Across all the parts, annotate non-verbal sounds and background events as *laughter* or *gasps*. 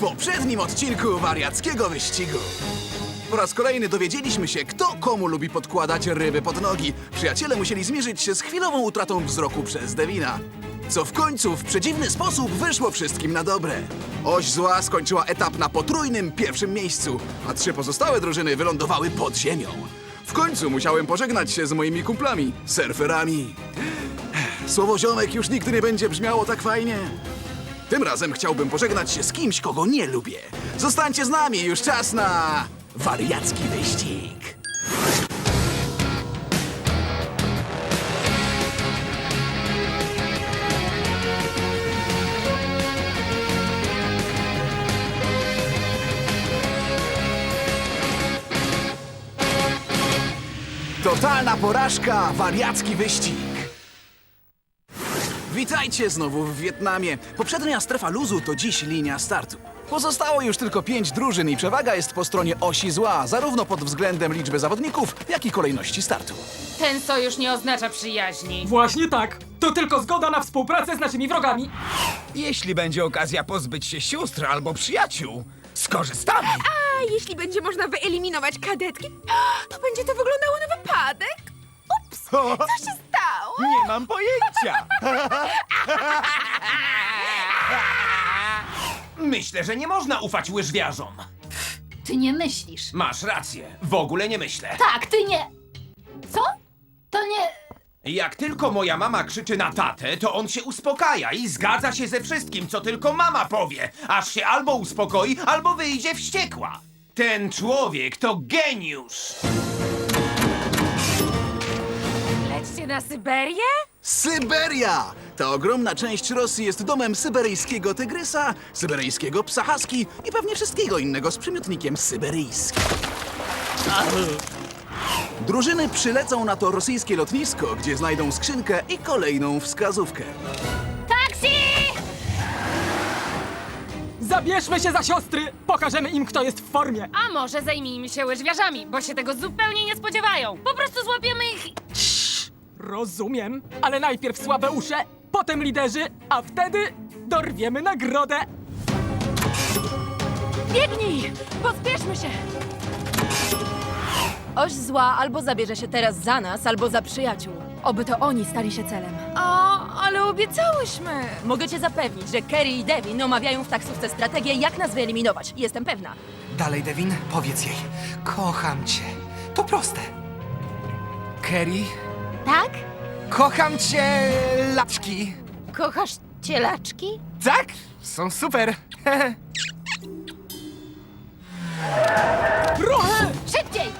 poprzednim odcinku wariackiego wyścigu. Po raz kolejny dowiedzieliśmy się, kto komu lubi podkładać ryby pod nogi. Przyjaciele musieli zmierzyć się z chwilową utratą wzroku przez Devina. Co w końcu w przedziwny sposób wyszło wszystkim na dobre. Oś zła skończyła etap na potrójnym pierwszym miejscu, a trzy pozostałe drużyny wylądowały pod ziemią. W końcu musiałem pożegnać się z moimi kumplami, surferami. Słowo ziomek już nigdy nie będzie brzmiało tak fajnie. Tym razem chciałbym pożegnać się z kimś, kogo nie lubię. Zostańcie z nami, już czas na wariacki wyścig. Totalna porażka, wariacki wyścig. Witajcie znowu w Wietnamie. Poprzednia strefa luzu to dziś linia startu. Pozostało już tylko pięć drużyn i przewaga jest po stronie osi zła, zarówno pod względem liczby zawodników, jak i kolejności startu. Ten sojusz nie oznacza przyjaźni. Właśnie tak. To tylko zgoda na współpracę z naszymi wrogami. Jeśli będzie okazja pozbyć się sióstr albo przyjaciół, skorzystamy. A jeśli będzie można wyeliminować kadetki, *gasps* to będzie to wyglądało na wypadek? Ups, *laughs* co się stało? Nie mam pojęcia. Myślę, że nie można ufać łyżwiarzom. Ty nie myślisz. Masz rację, w ogóle nie myślę. Tak, ty nie. Co? To nie. Jak tylko moja mama krzyczy na tatę, to on się uspokaja i zgadza się ze wszystkim, co tylko mama powie, aż się albo uspokoi, albo wyjdzie wściekła. Ten człowiek to geniusz! Na Syberię? Syberia! Ta ogromna część Rosji jest domem syberyjskiego tygrysa, syberyjskiego psa husky i pewnie wszystkiego innego z przymiotnikiem syberyjski. Drużyny przylecą na to rosyjskie lotnisko, gdzie znajdą skrzynkę i kolejną wskazówkę. Taksi! Zabierzmy się za siostry. Pokażemy im, kto jest w formie. A może zajmijmy się łyżwiarzami, bo się tego zupełnie nie spodziewają. Po prostu złapiemy ich i... Rozumiem. Ale najpierw słabe usze, potem liderzy, a wtedy dorwiemy nagrodę. Biegnij! Pospieszmy się! Oś zła albo zabierze się teraz za nas, albo za przyjaciół. Oby to oni stali się celem. O, ale obiecałyśmy! Mogę cię zapewnić, że Kerry i Devin omawiają w taksówce strategię, jak nas wyeliminować. Jestem pewna. Dalej, Devin, powiedz jej. Kocham cię. To proste. Kerry, Tak? kocham cię, laczki. Kochasz cielaczki? Tak? Są super. *laughs* Ruchy! Szybciej!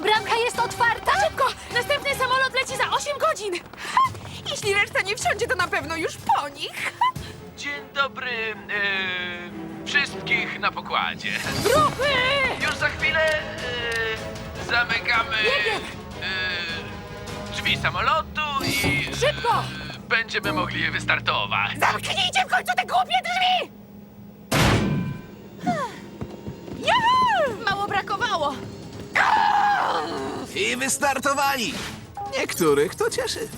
Bramka jest otwarta? Szybko! Następny samolot leci za 8 godzin! Ha! *laughs* Jeśli reszta nie wsiądzie, to na pewno już po nich! *laughs* Dzień dobry e, wszystkich na pokładzie. Ruchy! Już za chwilę e, zamykamy e, drzwi samolotu i Szybko! e, będziemy mogli je wystartować. Zamknijcie w końcu te głupie drzwi! Juhu! Mało brakowało. I wystartowali! Niektórych to cieszy.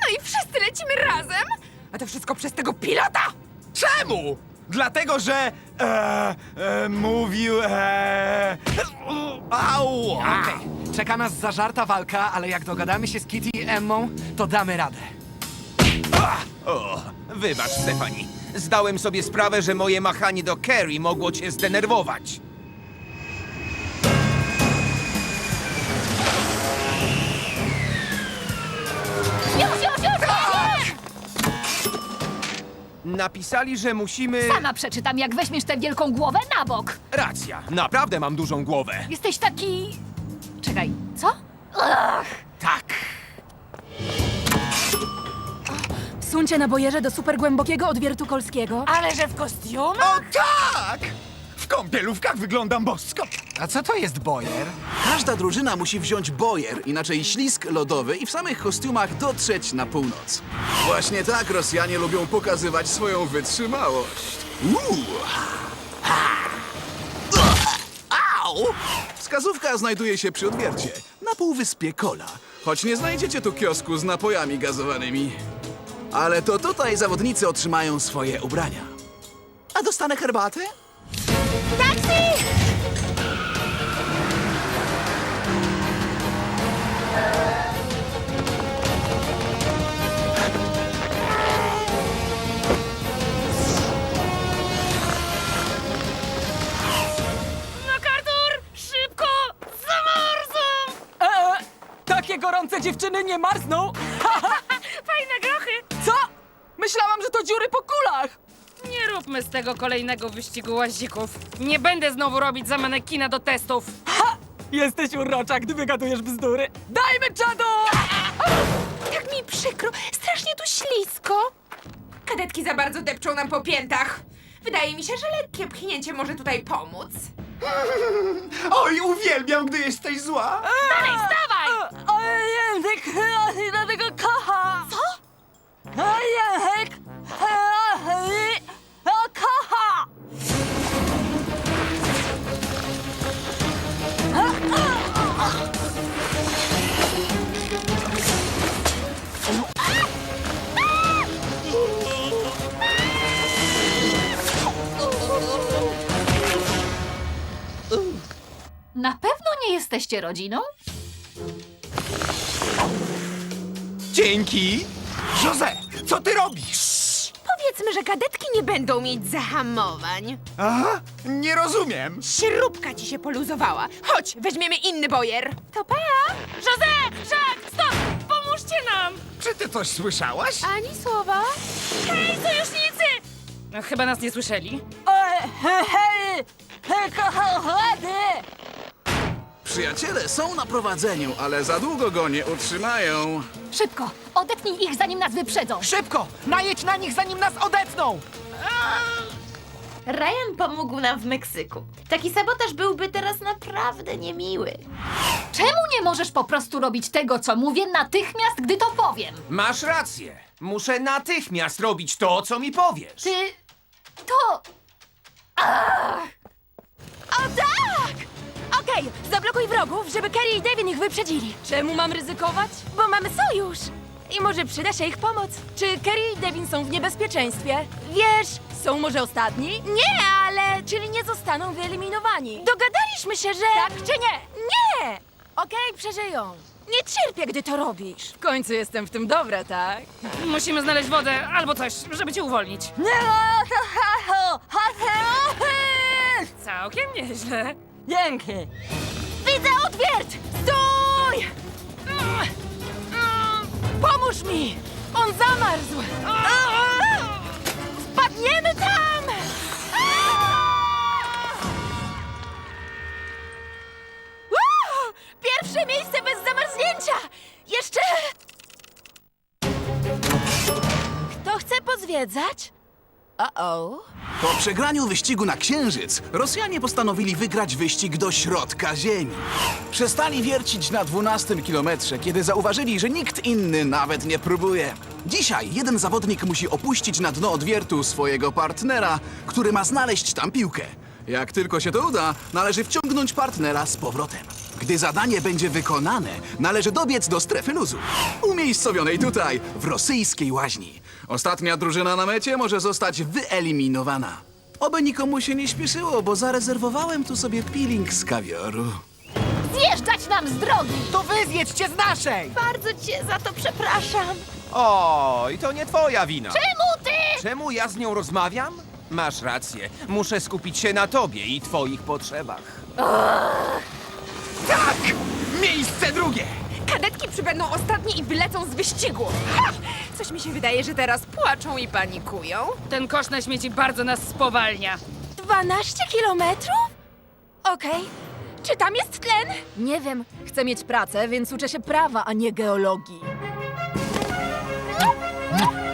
No i wszyscy lecimy razem! A to wszystko przez tego pilota! Czemu? Dlatego, że e, e, mówił. E, au! Okej, czeka nas zażarta walka, ale jak dogadamy się z Kitty i Emmą, to damy radę. O, wybacz, Stefani. Zdałem sobie sprawę, że moje machanie do Kerry mogło cię zdenerwować. Napisali, że musimy... Sama przeczytam, jak weźmiesz tę wielką głowę na bok. Racja, naprawdę mam dużą głowę. Jesteś taki... Czekaj, co? Ugh. Tak. Wsuńcie na bojerze do super głębokiego odwiertu kolskiego. Ale że w kostiumie? O tak! W kąpielówkach wyglądam bosko. A co to jest bojer? Każda drużyna musi wziąć bojer, inaczej ślisk lodowy i w samych kostiumach dotrzeć na północ. Właśnie tak Rosjanie lubią pokazywać swoją wytrzymałość. Uuu. Ha. Au! Wskazówka znajduje się przy odwiercie, na półwyspie Kola, choć nie znajdziecie tu kiosku z napojami gazowanymi. Ale to tutaj zawodnicy otrzymają swoje ubrania. A dostanę herbatę? MacArthur! Tego kolejnego wyścigu łazików. Nie będę znowu robić za manekina do testów. Ha! Jesteś urocza, gdy wygadujesz bzdury. Dajmy czadu! Tak mi przykro, strasznie tu ślisko. Kadetki za bardzo depczą nam po piętach. Wydaje mi się, że lekkie pchnięcie może tutaj pomóc. *laughs* Oj, uwielbiam, gdy jesteś zła! Dalej, stawaj! Ojej, dlatego kocha! Co? Ojej, kocha! Na pewno nie jesteście rodziną? Dzięki! Jose, co ty robisz? Powiedzmy, że kadetki nie będą mieć zahamowań. Aha, nie rozumiem. Śrubka ci się poluzowała. Chodź, weźmiemy inny bojer. To pa! José! Jacques! Stop! Pomóżcie nam! Czy ty coś słyszałaś? Ani słowa. Hej, sojusznicy! No, chyba nas nie słyszeli. Hej, hej, hej, kochany! Przyjaciele są na prowadzeniu, ale za długo go nie utrzymają. Szybko, odetnij ich, zanim nas wyprzedzą. Szybko! Najedź na nich, zanim nas odetną! Ryan pomógł nam w Meksyku. Taki sabotaż byłby teraz naprawdę niemiły. Czemu nie możesz po prostu robić tego, co mówię, natychmiast, gdy to powiem? Masz rację. Muszę natychmiast robić to, co mi powiesz. Ty... to... O tak! Okej, zablokuj wrogów, żeby Kerry i Devin ich wyprzedzili. Czemu mam ryzykować? Bo mamy sojusz. I może przyda się ich pomoc. Czy Kerry i Devin są w niebezpieczeństwie? Wiesz, są może ostatni? Nie, ale... Czyli nie zostaną wyeliminowani. Dogadaliśmy się, że... Tak czy nie? Nie! Okej, przeżyją. Nie cierpię, gdy to robisz. W końcu jestem w tym dobra, tak? Musimy znaleźć wodę albo coś, żeby cię uwolnić. *laughs* Całkiem nieźle. Dzięki! Widzę odwiert! Stój! Pomóż mi! On zamarzł! Wpadniemy tam! Wow! Pierwsze miejsce bez zamarznięcia! Jeszcze... Kto chce pozwiedzać? Uh-oh. Po przegraniu wyścigu na Księżyc, Rosjanie postanowili wygrać wyścig do środka Ziemi. Przestali wiercić na 12 kilometrze, kiedy zauważyli, że nikt inny nawet nie próbuje. Dzisiaj jeden zawodnik musi opuścić na dno odwiertu swojego partnera, który ma znaleźć tam piłkę. Jak tylko się to uda, należy wciągnąć partnera z powrotem. Gdy zadanie będzie wykonane, należy dobiec do strefy luzu, umiejscowionej tutaj, w rosyjskiej łaźni. Ostatnia drużyna na mecie może zostać wyeliminowana. Oby nikomu się nie śpieszyło, bo zarezerwowałem tu sobie peeling z kawioru. Zjeżdżać nam z drogi! To wy zjedźcie z naszej! Bardzo cię za to przepraszam. Oj, to nie twoja wina. Czemu ty? Czemu ja z nią rozmawiam? Masz rację. Muszę skupić się na tobie i twoich potrzebach. Tak! Miejsce drugie! Kadetki przybędą ostatnie i wylecą z wyścigu. Ha! Coś mi się wydaje, że teraz płaczą i panikują. Ten kosz na śmieci bardzo nas spowalnia. 12 kilometrów? Okej. Czy tam jest tlen? Nie wiem. Chcę mieć pracę, więc uczę się prawa, a nie geologii.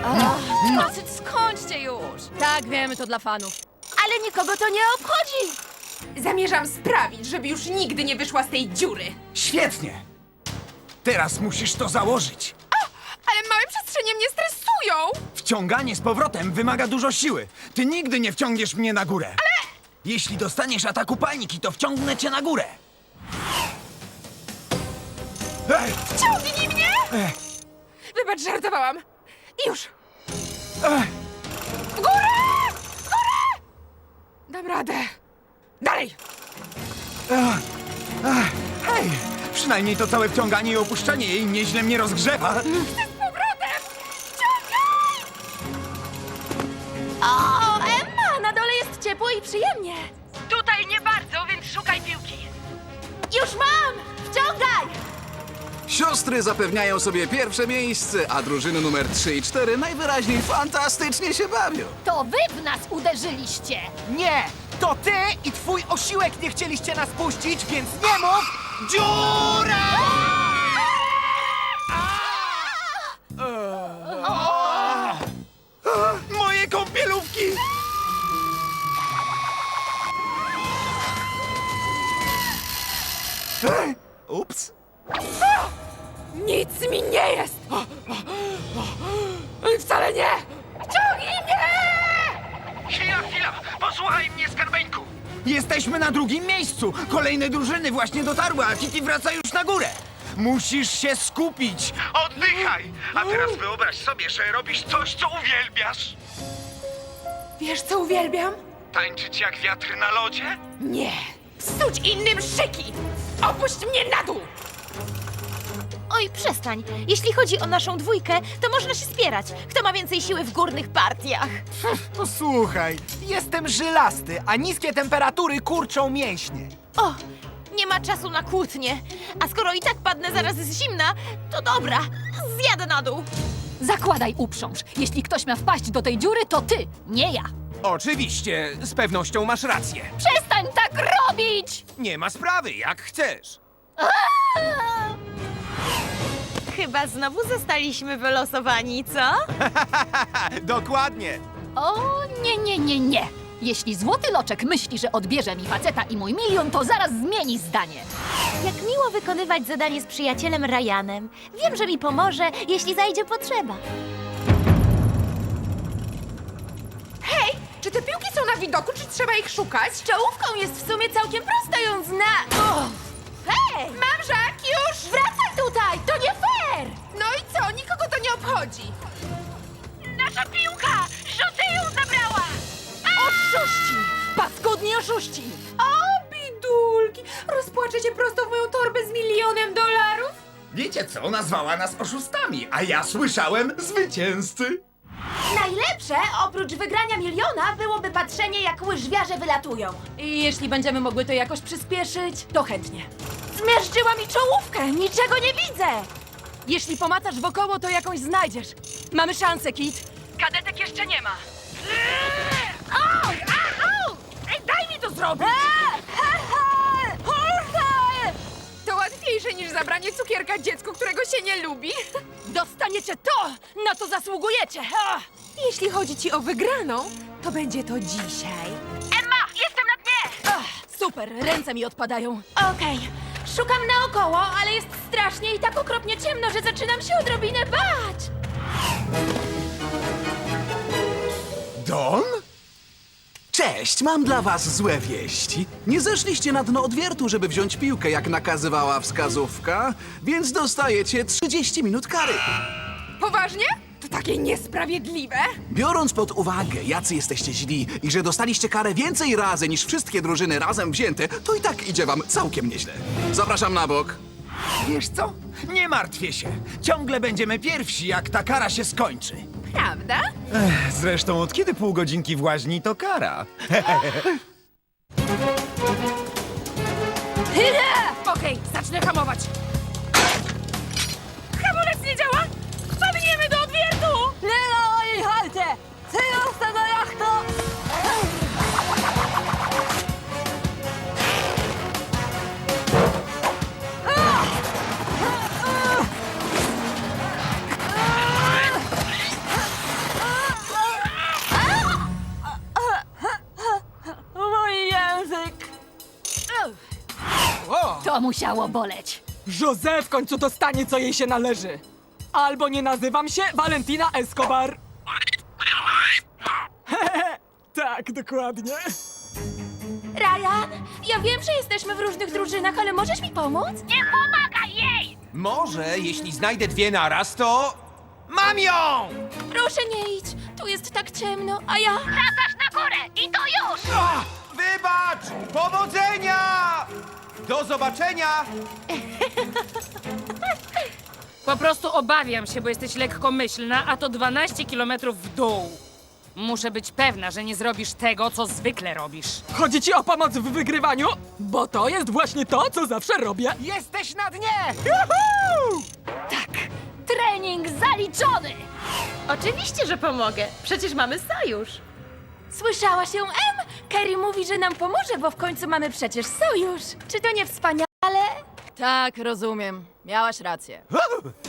Ach, już! Tak, wiemy, to dla fanów. Ale nikogo to nie obchodzi! Zamierzam sprawić, żeby już nigdy nie wyszła z tej dziury. Świetnie! Teraz musisz to założyć. Ale małe przestrzenie mnie stresują. Wciąganie z powrotem wymaga dużo siły. Ty nigdy nie wciągniesz mnie na górę. Ale... Jeśli dostaniesz ataku paniki, to wciągnę cię na górę. Ej, Ciągnij mnie! ej, Wybacz, żartowałam. Już. ej. Dam radę. Dalej! Hej, przynajmniej to całe wciąganie i opuszczanie jej nieźle mnie rozgrzewa. O, Emma, na dole jest ciepło i przyjemnie. Tutaj nie bardzo, więc szukaj piłki. Już mam! Siostry zapewniają sobie pierwsze miejsce, a drużyny numer 3 i 4 najwyraźniej fantastycznie się bawią. To wy w nas uderzyliście! Nie, to ty i twój osiłek nie chcieliście nas puścić, więc nie mów dziura! Moje kąpielówki! Ups. Nic mi nie jest! Wcale nie! Wciągnij mnie! Chwila, chwila! Posłuchaj mnie, skarbeńku! Jesteśmy na drugim miejscu. Kolejne drużyny właśnie dotarły, a Kitty wraca już na górę. Musisz się skupić. Oddychaj! A teraz wyobraź sobie, że robisz coś, co uwielbiasz. Wiesz, co uwielbiam? Tańczyć jak wiatr na lodzie? Nie! Psuć innym szyki! Opuść mnie na dół! Oj, przestań. Jeśli chodzi o naszą dwójkę, to można się spierać. Kto ma więcej siły w górnych partiach? Posłuchaj, jestem żylasty, a niskie temperatury kurczą mięśnie. O, nie ma czasu na kłótnie. A skoro i tak padnę zaraz z zimna, to dobra, zjadę na dół. Zakładaj uprząż. Jeśli ktoś ma wpaść do tej dziury, to ty, nie ja. Oczywiście, z pewnością masz rację. Przestań tak robić! Nie ma sprawy, jak chcesz. Chyba znowu zostaliśmy wylosowani, co? *laughs* Dokładnie. O, nie, nie, nie, nie. Jeśli złoty loczek myśli, że odbierze mi faceta i mój milion, to zaraz zmieni zdanie. Jak miło wykonywać zadanie z przyjacielem Ryanem. Wiem, że mi pomoże, jeśli zajdzie potrzeba. Hej! Czy te piłki są na widoku, czy trzeba ich szukać? Czołówką jest w sumie całkiem prosto ją zna... O! Hej! Mam żak, już! Wracaj tutaj! To nie fair! No i co? Nikogo to nie obchodzi. Nasza piłka! Rzuty ją zabrała! Oszuści! Paskudni oszuści! O, bidulki! Rozpłaczę się prosto w moją torbę z milionem dolarów? Wiecie co? Nazwała nas oszustami, a ja słyszałem zwycięzcy. Najlepsze, oprócz wygrania miliona, byłoby patrzenie, jak łyżwiarze wylatują. I jeśli będziemy mogły to jakoś przyspieszyć, to chętnie. Zmierzyła mi czołówkę! Niczego nie widzę! Jeśli pomacasz wokoło, to jakąś znajdziesz. Mamy szansę, Kit. Kadetek jeszcze nie ma. Au! Au! Ej, daj mi to zrobić! To łatwiejsze niż zabranie cukierka dziecku, którego się nie lubi. Dostaniecie to, na co zasługujecie! Jeśli chodzi ci o wygraną, to będzie to dzisiaj. Emma, jestem na dnie! Ach, super, ręce mi odpadają. Okej, szukam naokoło, ale jest strasznie i tak okropnie ciemno, że zaczynam się odrobinę bać. Don? Cześć, mam dla was złe wieści. Nie zeszliście na dno odwiertu, żeby wziąć piłkę, jak nakazywała wskazówka, więc dostajecie 30 minut kary. Poważnie? To takie niesprawiedliwe. Biorąc pod uwagę, jacy jesteście źli i że dostaliście karę więcej razy niż wszystkie drużyny razem wzięte, to i tak idzie wam całkiem nieźle. Zapraszam na bok. Wiesz co? Nie martwię się. Ciągle będziemy pierwsi, jak ta kara się skończy. Prawda? Zresztą od kiedy pół godzinki w łaźni to kara? *laughs* Okej, zacznę hamować. Hamulec nie działa! Wpadniemy do odwiertu! Lelo i halte! Cyjosta na jachto! Mój język! To musiało boleć. Jose w końcu dostanie, co jej się należy. Albo nie nazywam się Valentina Escobar. *laughs* tak, dokładnie. Ryan, ja wiem, że jesteśmy w różnych drużynach, ale możesz mi pomóc? Nie pomagaj jej! Może, jeśli znajdę dwie naraz, to... Mam ją! Proszę nie idź, tu jest tak ciemno, a ja... Wracasz na górę i to już! Ah, wybacz! Powodzenia! Do zobaczenia! *laughs* Po prostu obawiam się, bo jesteś lekkomyślna, a to 12 kilometrów w dół. Muszę być pewna, że nie zrobisz tego, co zwykle robisz. Chodzi ci o pomoc w wygrywaniu? Bo to jest właśnie to, co zawsze robię. Jesteś na dnie! Tak, trening zaliczony! Oczywiście, że pomogę. Przecież mamy sojusz. Słyszałaś ją, Em? Kerry mówi, że nam pomoże, bo w końcu mamy przecież sojusz. Czy to nie wspaniale? Tak, rozumiem. Miałaś rację.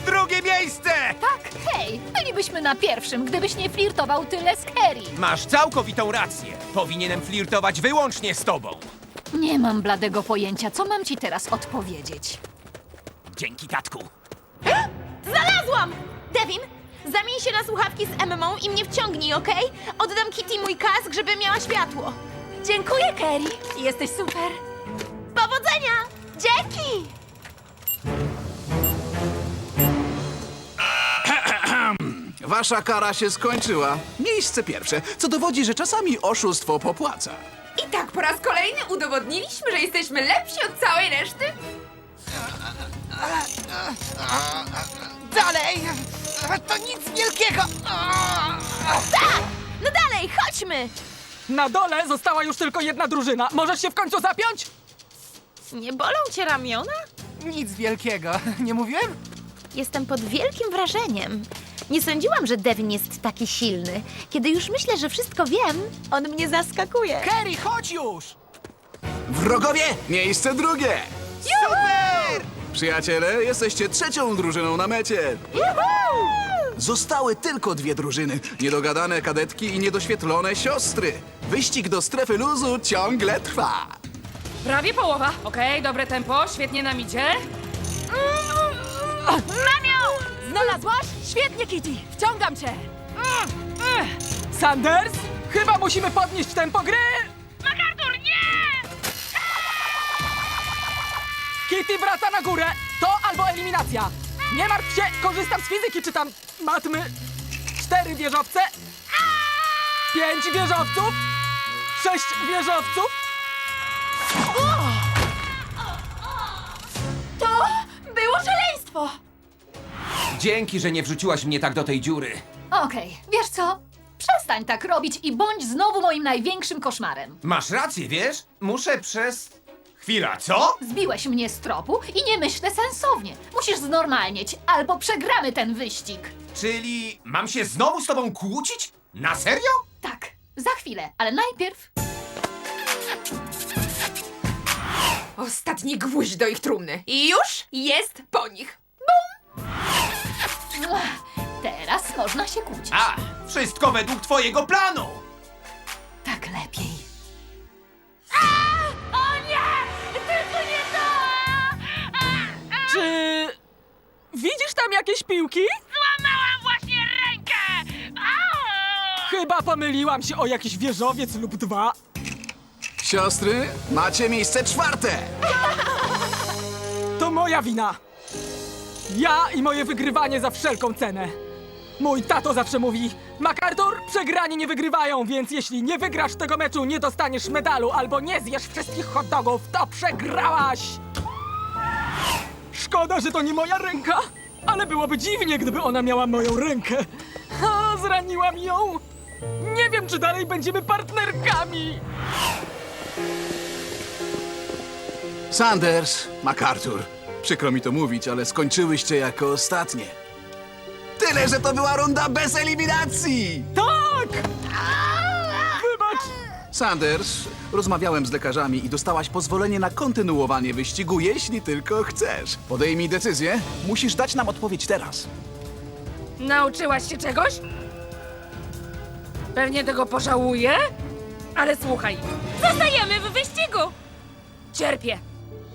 Drugie miejsce! Tak, hej, bylibyśmy na pierwszym, gdybyś nie flirtował tyle z Kerry. Masz całkowitą rację. Powinienem flirtować wyłącznie z tobą. Nie mam bladego pojęcia, co mam ci teraz odpowiedzieć. Dzięki, tatku. Znalazłam! Devin, zamień się na słuchawki z Emmą i mnie wciągnij, okej? Oddam Kitty mój kask, żeby miała światło. Dziękuję, Kerry. Jesteś super. Powodzenia! Dzięki! Wasza kara się skończyła. Miejsce pierwsze, co dowodzi, że czasami oszustwo popłaca. I tak po raz kolejny udowodniliśmy, że jesteśmy lepsi od całej reszty. Dalej! To nic wielkiego! No dalej, chodźmy! Na dole została już tylko jedna drużyna. Możesz się w końcu zapiąć? Nie bolą cię ramiona? Nic wielkiego. Nie mówiłem? Jestem pod wielkim wrażeniem. Nie sądziłam, że Devin jest taki silny. Kiedy już myślę, że wszystko wiem, on mnie zaskakuje. Kerry, chodź już! Wrogowie, miejsce drugie! Super! Przyjaciele, jesteście trzecią drużyną na mecie. Zostały tylko dwie drużyny. Niedogadane kadetki i niedoświetlone siostry. Wyścig do strefy luzu ciągle trwa. Prawie połowa. Okej, dobre tempo, świetnie nam idzie. Znalazłaś? Świetnie, Kitty. Wciągam cię. Sanders? Chyba musimy podnieść tempo gry! MacArthur, nie! Kitty wraca na górę! To albo eliminacja! Nie martw się, korzystam z fizyki, czytam matmy. Cztery wieżowce. Pięć wieżowców. Sześć wieżowców. To było szaleństwo. Dzięki, że nie wrzuciłaś mnie tak do tej dziury. Okej, wiesz co? Przestań tak robić i bądź znowu moim największym koszmarem. Masz rację, wiesz? Muszę przez... Chwila, co? Zbiłeś mnie z tropu i nie myślę sensownie. Musisz znormalnieć, albo przegramy ten wyścig. Czyli mam się znowu z tobą kłócić? Na serio? Tak, za chwilę, ale najpierw Ostatni gwóźdź do ich trumny. I już jest po nich. Teraz można się kłócić. A, wszystko według twojego planu! Tak lepiej. Czy widzisz tam jakieś piłki? Złamałam właśnie rękę! Chyba pomyliłam się o jakiś wieżowiec lub dwa. Siostry, macie miejsce czwarte. To moja wina. Ja i moje wygrywanie za wszelką cenę. Mój tato zawsze mówi: MacArthur, przegrani nie wygrywają, więc jeśli nie wygrasz tego meczu, nie dostaniesz medalu albo nie zjesz wszystkich hot dogów, to przegrałaś! Szkoda, że to nie moja ręka, ale byłoby dziwnie, gdyby ona miała moją rękę. O, zraniłam ją! Nie wiem, czy dalej będziemy partnerkami! Sanders, MacArthur. Przykro mi to mówić, ale skończyłyście jako ostatnie. Tyle, że to była runda bez eliminacji! Tak! Wybacz! Sanders, rozmawiałem z lekarzami i dostałaś pozwolenie na kontynuowanie wyścigu, jeśli tylko chcesz. Podejmij decyzję. Musisz dać nam odpowiedź teraz. Nauczyłaś się czegoś? Pewnie tego pożałuję, ale słuchaj. Zostajemy w wyścigu! Cierpię,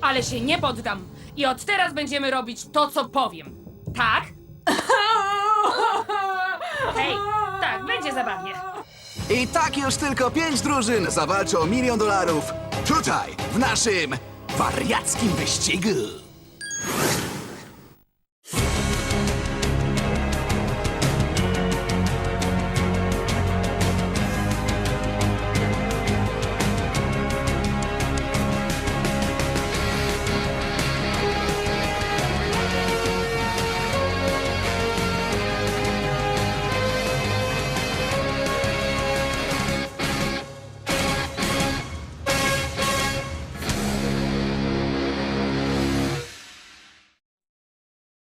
ale się nie poddam. I od teraz będziemy robić to, co powiem. Tak? Hej, tak, będzie zabawnie. I tak już tylko pięć drużyn zawalczą o milion dolarów tutaj, w naszym wariackim wyścigu.